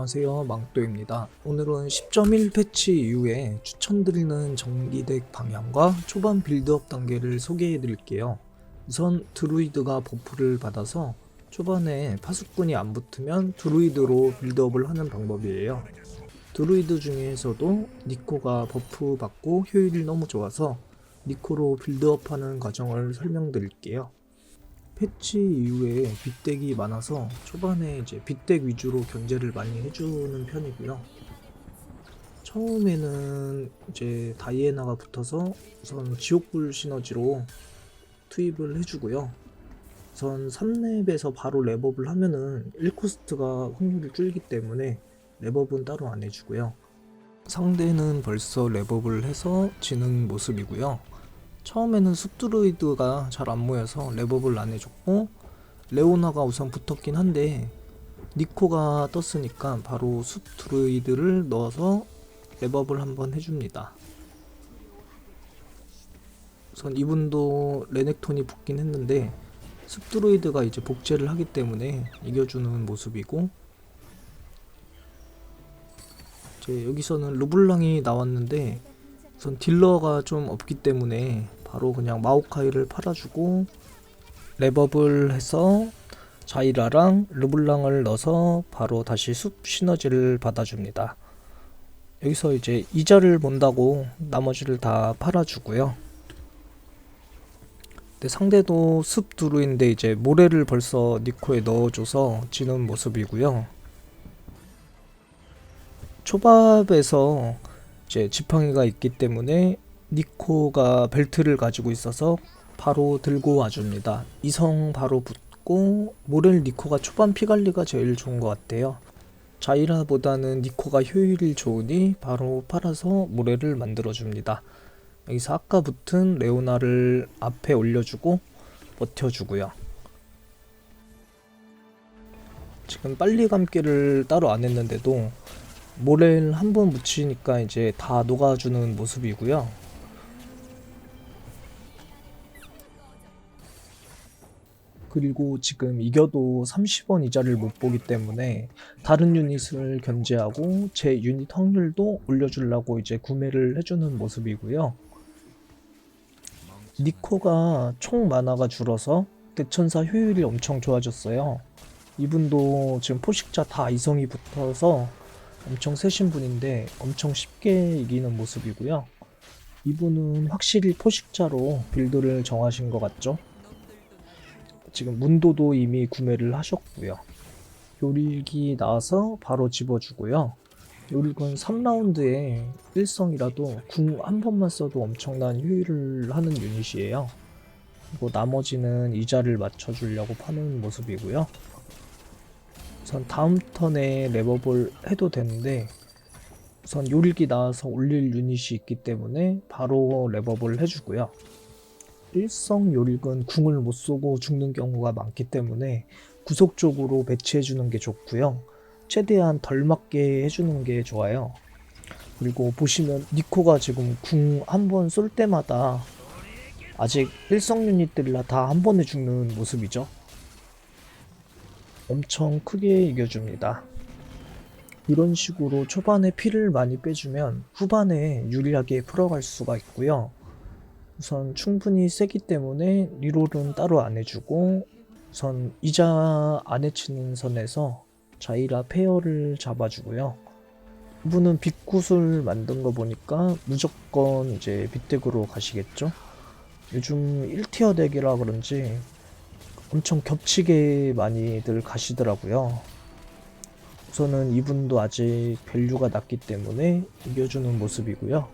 안녕하세요. 망또입니다. 오늘은 10.1 패치 이후에 추천드리는 전기덱 방향과 초반 빌드업 단계를 소개해 드릴게요. 우선 드루이드가 버프를 받아서 초반에 파수꾼이 안 붙으면 드루이드로 빌드업을 하는 방법이에요. 드루이드 중에서도 니코가 버프 받고 효율이 너무 좋아서 니코로 빌드업 하는 과정을 설명드릴게요 패치 이후에 빗덱이 많아서 초반에 이제 빗덱 위주로 견제를 많이 해주는 편이고요. 처음에는 이제 다이애나가 붙어서 우선 지옥불 시너지로 투입을 해주고요. 우선 3렙에서 바로 랩업을 하면은 1코스트가 확률이 줄기 때문에 랩업은 따로 안 해주고요. 상대는 벌써 랩업을 해서 지는 모습이고요. 처음에는 숲드루이드가 잘 안 모여서 랩업을 안 해줬고 레오나가 우선 붙었긴 한데 니코가 떴으니까 바로 숲드루이드를 넣어서 랩업을 한번 해줍니다. 우선 이분도 레넥톤이 붙긴 했는데 숲드루이드가 이제 복제를 하기 때문에 이겨주는 모습이고 이제 여기서는 르블랑이 나왔는데 우선 딜러가 좀 없기 때문에 바로 그냥 마오카이를 팔아주고 랩업을 해서 자이라랑 르블랑을 넣어서 바로 다시 숲 시너지를 받아줍니다. 여기서 이제 이자를 본다고 나머지를 다 팔아주고요. 근데 상대도 숲 두루인데 이제 모래를 벌써 니코에 넣어줘서 지는 모습이고요. 초밥에서 이제 지팡이가 있기 때문에 니코가 벨트를 가지고 있어서 바로 들고 와줍니다. 이성 바로 붙고 모렐 니코가 초반 피관리가 제일 좋은 것 같아요. 자이라보다는 니코가 효율이 좋으니 바로 팔아서 모렐을 만들어줍니다. 여기서 아까 붙은 레오나를 앞에 올려주고 버텨주고요. 지금 빨리 감기를 따로 안 했는데도 모렐 한번 묻히니까 이제 다 녹아주는 모습이고요. 그리고 지금 이겨도 30원 이자를 못 보기 때문에 다른 유닛을 견제하고 제 유닛 확률도 올려주려고 이제 구매를 해주는 모습이고요. 니코가 총 만화가 줄어서 대천사 효율이 엄청 좋아졌어요. 이분도 지금 포식자 다 이성이 붙어서 엄청 세신 분인데 엄청 쉽게 이기는 모습이고요. 이분은 확실히 포식자로 빌드를 정하신 것 같죠? 지금 문도도 이미 구매를 하셨고요. 요릴기 나와서 바로 집어주고요. 요릴은 3라운드에 1성이라도 궁 한 번만 써도 엄청난 효율을 하는 유닛이에요. 그리고 나머지는 이자를 맞춰주려고 파는 모습이고요. 우선 다음 턴에 랩업을 해도 되는데 우선 요릴기 나와서 올릴 유닛이 있기 때문에 바로 랩업을 해주고요. 일성 요릭은 궁을 못 쏘고 죽는 경우가 많기 때문에 구속적으로 배치해주는 게 좋고요. 최대한 덜 맞게 해주는 게 좋아요. 그리고 보시면 니코가 지금 궁 한 번 쏠 때마다 아직 일성 유닛들이라 다 한 번에 죽는 모습이죠. 엄청 크게 이겨줍니다. 이런 식으로 초반에 피를 많이 빼주면 후반에 유리하게 풀어갈 수가 있고요. 우선 충분히 세기 때문에 리롤은 따로 안 해주고 우선 이자 안 해치는 선에서 자이라 페어를 잡아주고요. 이분은 빗구슬 만든 거 보니까 무조건 이제 빗덱으로 가시겠죠. 요즘 1티어 덱이라 그런지 엄청 겹치게 많이들 가시더라고요. 우선은 이분도 아직 밸류가 낮기 때문에 이겨주는 모습이고요.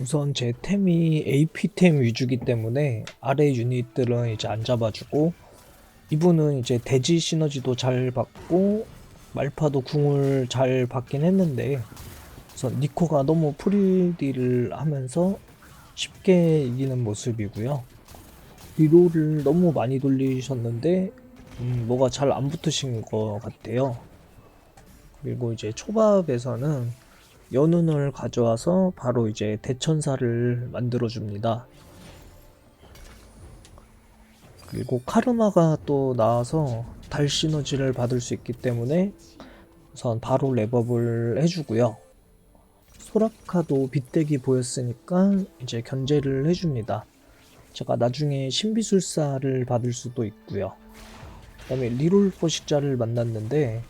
우선 제 템이 AP템 위주기 때문에 아래 유닛들은 이제 안 잡아주고 이분은 이제 대지 시너지도 잘 받고 말파도 궁을 잘 받긴 했는데 우선 니코가 너무 프리딜을 하면서 쉽게 이기는 모습이고요. 리로를 너무 많이 돌리셨는데 음, 뭐가 잘 안 붙으신 것 같아요. 그리고 이제 초밥에서는 연운을 가져와서 바로 이제 대천사를 만들어 줍니다. 그리고 카르마가 또 나와서 달 시너지를 받을 수 있기 때문에 우선 바로 랩업을 해주고요. 소라카도 빗대기 보였으니까 이제 견제를 해줍니다. 제가 나중에 신비술사를 받을 수도 있고요. 그 다음에 리롤 포식자를 만났는데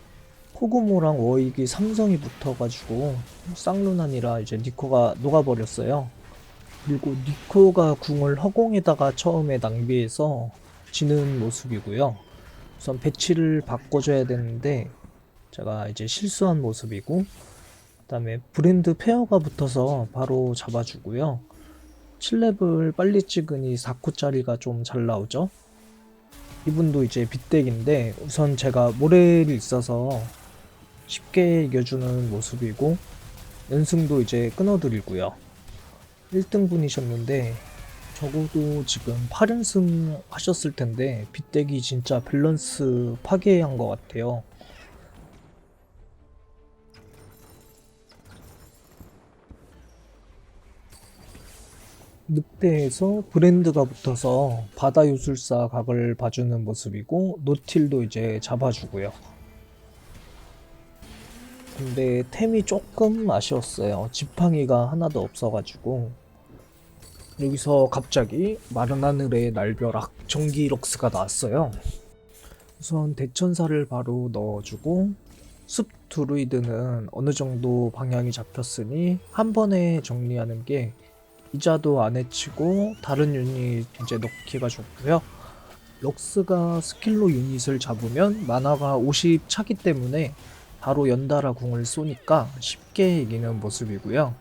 코구모랑 워익이 삼성이 붙어가지고 쌍루난이라 이제 니코가 녹아버렸어요. 그리고 니코가 궁을 허공에다가 처음에 낭비해서 지는 모습이고요. 우선 배치를 바꿔줘야 되는데 제가 이제 실수한 모습이고 그 다음에 브랜드 페어가 붙어서 바로 잡아주고요. 7렙을 빨리 찍으니 4코짜리가 좀 잘 나오죠. 이분도 이제 빗대기인데 우선 제가 모렐이 있어서 쉽게 이겨주는 모습이고 연승도 이제 끊어드리고요. 1등 분이셨는데 적어도 지금 8연승 하셨을 텐데 빗대기 진짜 밸런스 파괴한 것 같아요. 늑대에서 브랜드가 붙어서 바다 요술사 각을 봐주는 모습이고 노틸도 이제 잡아주고요. 근데 템이 조금 아쉬웠어요. 지팡이가 하나도 없어가지고 여기서 갑자기 마른 하늘의 날벼락 전기 럭스가 나왔어요. 우선 대천사를 바로 넣어주고 숲 드루이드는 어느 정도 방향이 잡혔으니 한 번에 정리하는 게 이자도 안 해치고 다른 유닛 이제 넣기가 좋고요. 럭스가 스킬로 유닛을 잡으면 만화가 50 차기 때문에 바로 연달아 궁을 쏘니까 쉽게 이기는 모습이고요.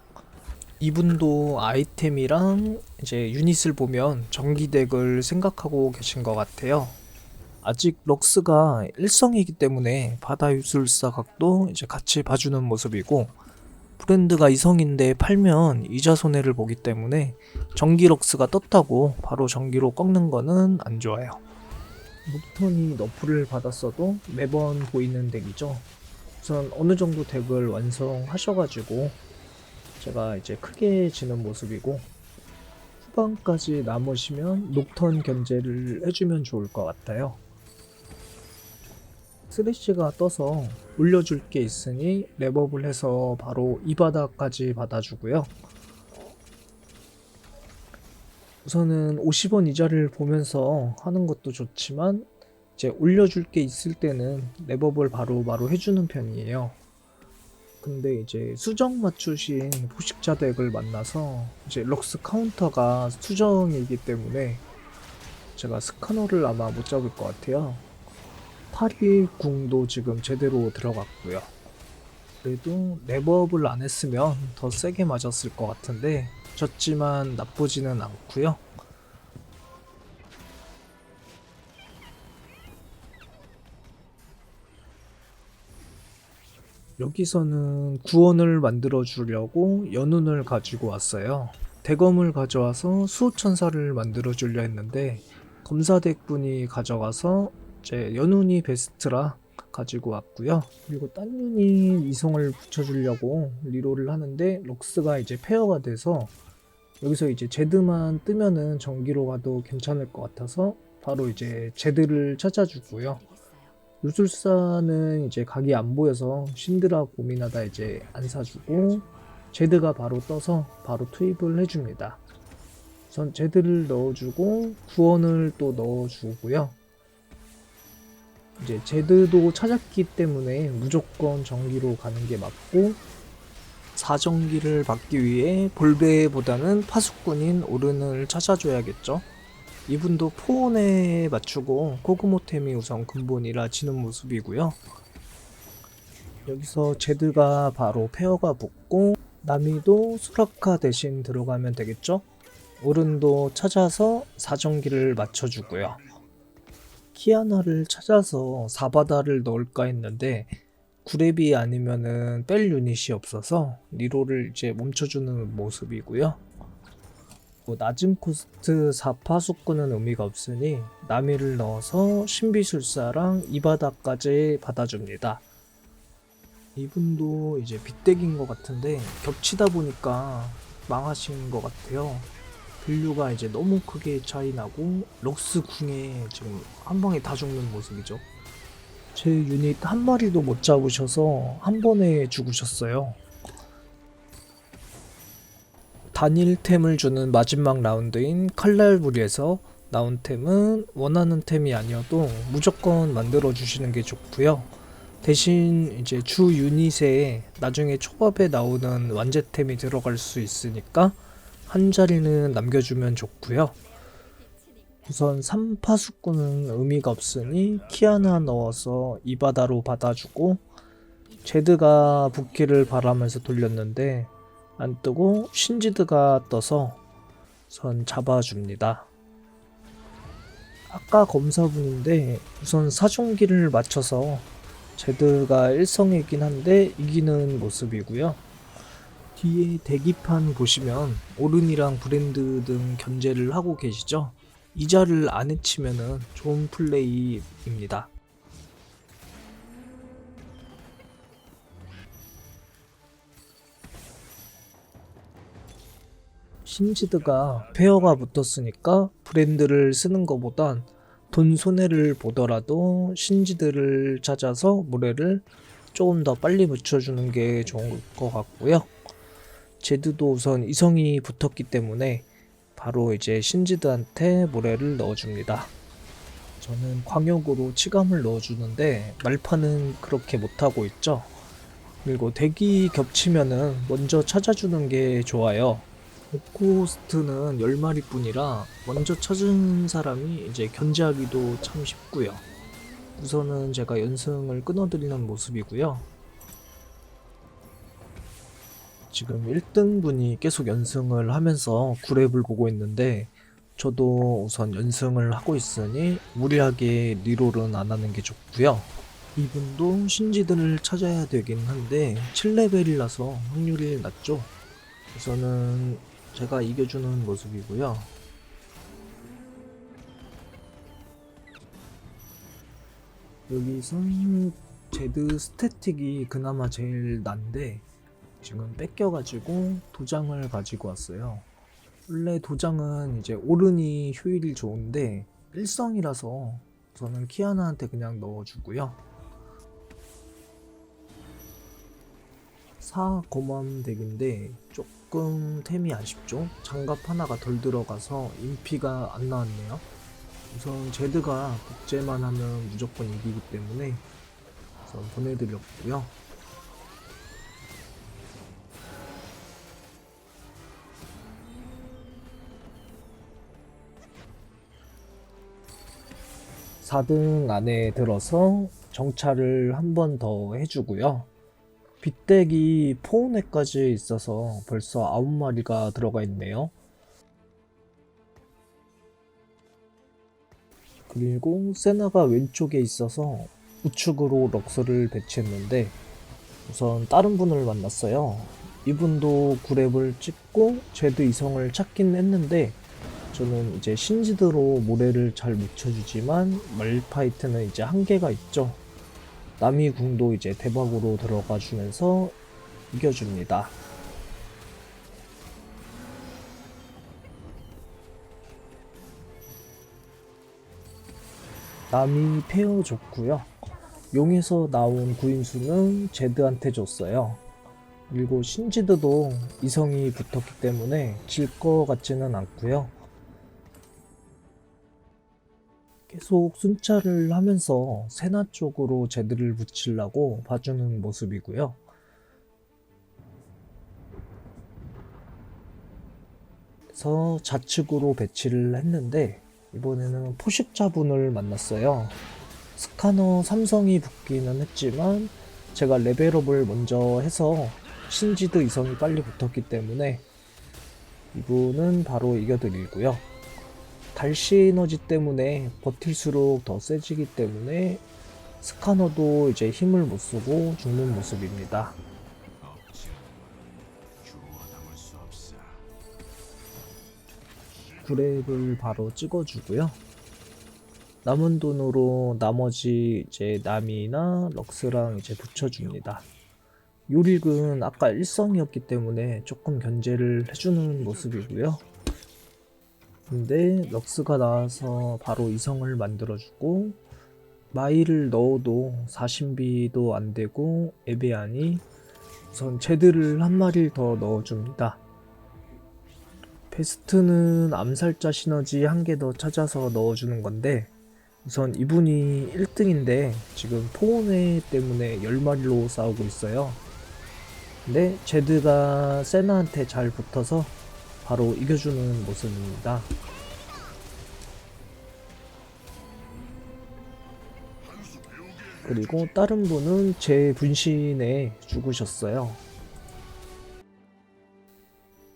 이분도 아이템이랑 이제 유닛을 보면 전기덱을 생각하고 계신 것 같아요. 아직 럭스가 일성이기 때문에 바다 유술사 각도 이제 같이 봐주는 모습이고 브랜드가 이성인데 팔면 이자 손해를 보기 때문에 전기 럭스가 떴다고 바로 전기로 꺾는 거는 안 좋아요. 목턴이 너프를 받았어도 매번 보이는 덱이죠. 우선 어느 정도 덱을 완성하셔가지고 제가 이제 크게 지는 모습이고 후반까지 남으시면 녹턴 견제를 해주면 좋을 것 같아요. 스레시가 떠서 올려줄 게 있으니 랩업을 해서 바로 이 바닥까지 받아주고요. 우선은 50원 이자를 보면서 하는 것도 좋지만 이제 올려줄 게 있을 때는 랩업을 바로 바로 해주는 편이에요. 근데 이제 수정 맞추신 포식자 덱을 만나서 이제 럭스 카운터가 수정이기 때문에 제가 스카너를 아마 못 잡을 것 같아요. 파리 궁도 지금 제대로 들어갔고요. 그래도 랩업을 안 했으면 더 세게 맞았을 것 같은데 졌지만 나쁘지는 않고요. 여기서는 구원을 만들어 주려고 연운을 가지고 왔어요. 대검을 가져와서 수호천사를 만들어 주려 했는데 검사덱 분이 가져가서 이제 연운이 베스트라 가지고 왔고요. 그리고 딴 유닛 이성을 붙여주려고 리롤을 하는데 럭스가 이제 페어가 돼서 여기서 이제 제드만 뜨면은 전기로 가도 괜찮을 것 같아서 바로 이제 제드를 찾아주고요. 유술사는 이제 각이 안 보여서 신드라 고민하다 이제 안 사주고 제드가 바로 떠서 바로 투입을 해줍니다. 우선 제드를 넣어주고 구원을 또 넣어주고요. 이제 제드도 찾았기 때문에 무조건 전기로 가는 게 맞고 사전기를 받기 위해 볼베보다는 파수꾼인 오른을 찾아줘야겠죠. 이분도 포온에 맞추고 코그모템이 우선 근본이라 지는 모습이고요. 여기서 제드가 바로 페어가 붙고 나미도 수라카 대신 들어가면 되겠죠? 오른도 찾아서 사정기를 맞춰주고요. 키아나를 찾아서 사바다를 넣을까 했는데 구랩이 아니면은 뺄 유닛이 없어서 리로를 이제 멈춰주는 모습이고요. 뭐 낮은 코스트 4파수꾼은 의미가 없으니 나미를 넣어서 신비술사랑 이바다까지 받아줍니다. 이분도 이제 빗대기인 것 같은데 겹치다 보니까 망하신 것 같아요. 밸류가 이제 너무 크게 차이 나고 럭스 궁에 지금 한 방에 다 죽는 모습이죠. 제 유닛 한 마리도 못 잡으셔서 한 번에 죽으셨어요. 단일템을 주는 마지막 라운드인 칼날부리에서 나온 템은 원하는 템이 아니어도 무조건 만들어 주시는 게 좋고요. 대신 이제 주 유닛에 나중에 초밥에 나오는 완제템이 들어갈 수 있으니까 한 자리는 남겨주면 좋고요. 우선 3파수꾼은 의미가 없으니 키 하나 넣어서 이바다로 받아주고 제드가 부키를 바라면서 돌렸는데 안 뜨고 신지드가 떠서 선 잡아줍니다. 아까 검사분인데 우선 사종기를 맞춰서 제드가 1성이긴 한데 이기는 모습이고요. 뒤에 대기판 보시면 오른이랑 브랜드 등 견제를 하고 계시죠? 이자를 안 해치면은 좋은 플레이입니다. 신지드가 페어가 붙었으니까 브랜드를 쓰는 것보단 돈 손해를 보더라도 신지드를 찾아서 무례를 조금 더 빨리 붙여주는 게 좋을 것 같고요. 제드도 우선 이성이 붙었기 때문에 바로 이제 신지드한테 모래를 넣어줍니다. 저는 광역으로 치감을 넣어주는데 말파는 그렇게 못하고 있죠. 그리고 대기 겹치면은 먼저 찾아주는 게 좋아요. 오코스트는 10마리 뿐이라 먼저 찾은 사람이 이제 견제하기도 참 쉽고요. 우선은 제가 연승을 끊어드리는 모습이고요. 지금 1등 분이 계속 연승을 하면서 구랩을 보고 있는데 저도 우선 연승을 하고 있으니 무리하게 리롤은 안 하는 게 좋고요. 이분도 신지들을 찾아야 되긴 한데 7레벨이라서 확률이 낮죠. 우선은 제가 이겨주는 모습이고요. 여기서 제드 스태틱이 그나마 제일 난데 지금 뺏겨가지고 도장을 가지고 왔어요. 원래 도장은 이제 오른이 효율이 좋은데 일성이라서 저는 키아나한테 그냥 넣어주고요. 4 검암 덱인데 조금 템이 아쉽죠? 장갑 하나가 덜 들어가서 인피가 안 나왔네요. 우선 제드가 복제만 하면 무조건 이기기 때문에 우선 보내드렸고요. 사등 안에 들어서 정찰을 한번 더 해주고요. 빗대기 포운에까지 있어서 벌써 9마리가 들어가 있네요. 그리고 세나가 왼쪽에 있어서 우측으로 럭스를 배치했는데 우선 다른 분을 만났어요. 이분도 구랩을 찍고 제드 이성을 찾긴 했는데 저는 이제 신지드로 모래를 잘 묻혀주지만 말파이트는 이제 한계가 있죠. 남이 궁도 이제 대박으로 들어가 주면서 이겨줍니다. 남이 페어 줬고요. 용에서 나온 구인수는 제드한테 줬어요. 그리고 신지드도 이성이 붙었기 때문에 질 것 같지는 않고요. 계속 순찰을 하면서 세나 쪽으로 제드를 붙이려고 봐주는 모습이고요. 그래서 좌측으로 배치를 했는데 이번에는 포식자분을 만났어요. 스카너 삼성이 붙기는 했지만 제가 레벨업을 먼저 해서 신지드 이성이 빨리 붙었기 때문에 이분은 바로 이겨드리고요. 달시 에너지 때문에 버틸수록 더 세지기 때문에 스카너도 이제 힘을 못 쓰고 죽는 모습입니다. 구랩을 바로 찍어주고요. 남은 돈으로 나머지 이제 남이나 럭스랑 이제 붙여줍니다. 요릭은 아까 일성이었기 때문에 조금 견제를 해주는 모습이고요. 근데 럭스가 나와서 바로 이성을 만들어주고 마이를 넣어도 40비도 안 되고 애매하니 우선 제드를 한 마리 더 넣어줍니다. 베스트는 암살자 시너지 한 개 더 찾아서 넣어주는 건데 우선 이분이 1등인데 지금 포온회 때문에 10마리로 싸우고 있어요. 근데 제드가 세나한테 잘 붙어서 바로 이겨주는 모습입니다. 그리고 다른 분은 제 분신에 죽으셨어요.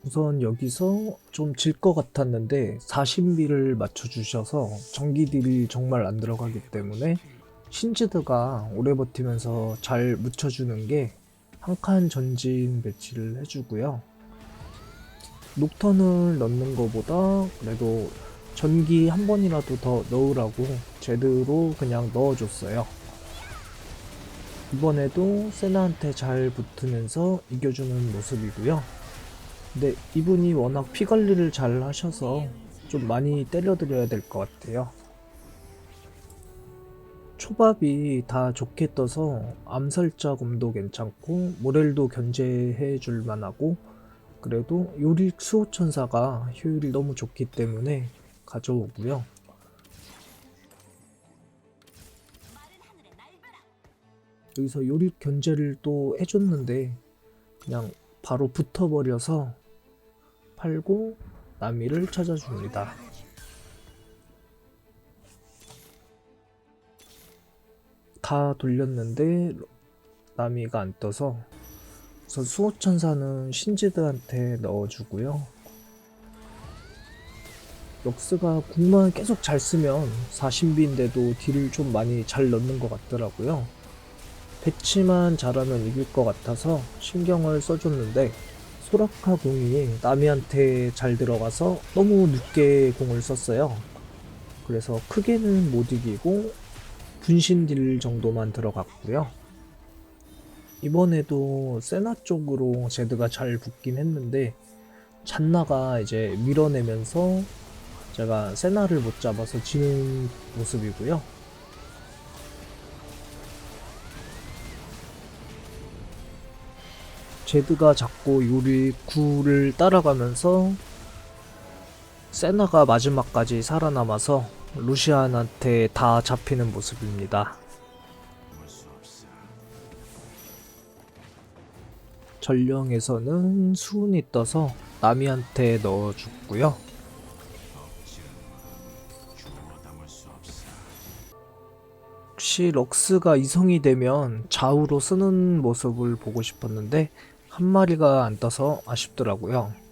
우선 여기서 좀 질 것 같았는데 40비를 맞춰주셔서 전기 딜이 정말 안 들어가기 때문에 신지드가 오래 버티면서 잘 묻혀주는 게 한 칸 전진 배치를 해주고요. 녹턴을 넣는 것보다 그래도 전기 한 번이라도 더 넣으라고 제대로 그냥 넣어줬어요. 이번에도 세나한테 잘 붙으면서 이겨주는 모습이고요. 근데 이분이 워낙 피 관리를 잘 하셔서 좀 많이 때려드려야 될 것 같아요. 초밥이 다 좋게 떠서 암살자 검도 괜찮고 모렐도 견제해 줄 만하고 그래도 요릭 수호천사가 효율이 너무 좋기 때문에 가져오고요. 여기서 요릭 견제를 또 해줬는데 그냥 바로 붙어버려서 팔고 나미를 찾아줍니다. 다 돌렸는데 나미가 안 떠서 우선 수호천사는 신지드한테 넣어주고요. 럭스가 궁만 계속 잘 쓰면 40비인데도 딜을 좀 많이 잘 넣는 것 같더라고요. 배치만 잘하면 이길 것 같아서 신경을 써줬는데 소라카 공이 나미한테 잘 들어가서 너무 늦게 공을 썼어요. 그래서 크게는 못 이기고 분신 딜 정도만 들어갔고요. 이번에도 세나 쪽으로 제드가 잘 붙긴 했는데 잔나가 이제 밀어내면서 제가 세나를 못 잡아서 지는 모습이고요. 제드가 자꾸 요리 9를 따라가면서 세나가 마지막까지 살아남아서 루시안한테 다 잡히는 모습입니다. 전령에서는 수운이 떠서 나미한테 넣어 줬고요. 혹시 럭스가 이성이 되면 좌우로 쓰는 모습을 보고 싶었는데 한 마리가 안 떠서 아쉽더라고요.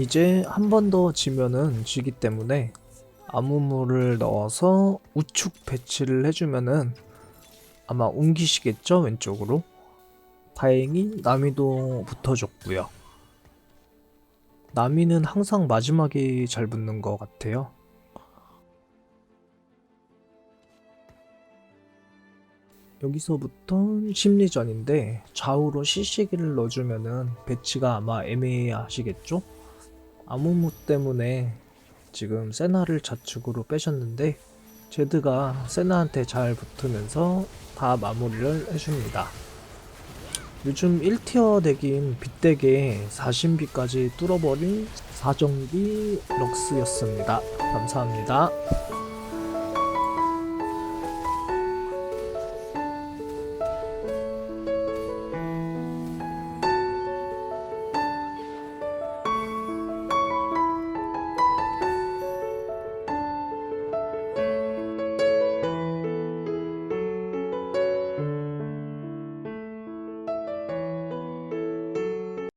이제 한 번 더 지면은 지기 때문에 아무무를 넣어서 우측 배치를 해주면은 아마 옮기시겠죠 왼쪽으로? 다행히 나미도 붙어줬고요. 나미는 항상 마지막에 잘 붙는 것 같아요. 여기서부터 심리전인데 좌우로 CC기를 넣어주면은 배치가 아마 애매하시겠죠? 아무무 때문에 지금 세나를 좌측으로 빼셨는데 제드가 세나한테 잘 붙으면서 다 마무리를 해줍니다. 요즘 1티어 덱인 빗덱에 40비까지 뚫어버린 사정비 럭스였습니다. 감사합니다.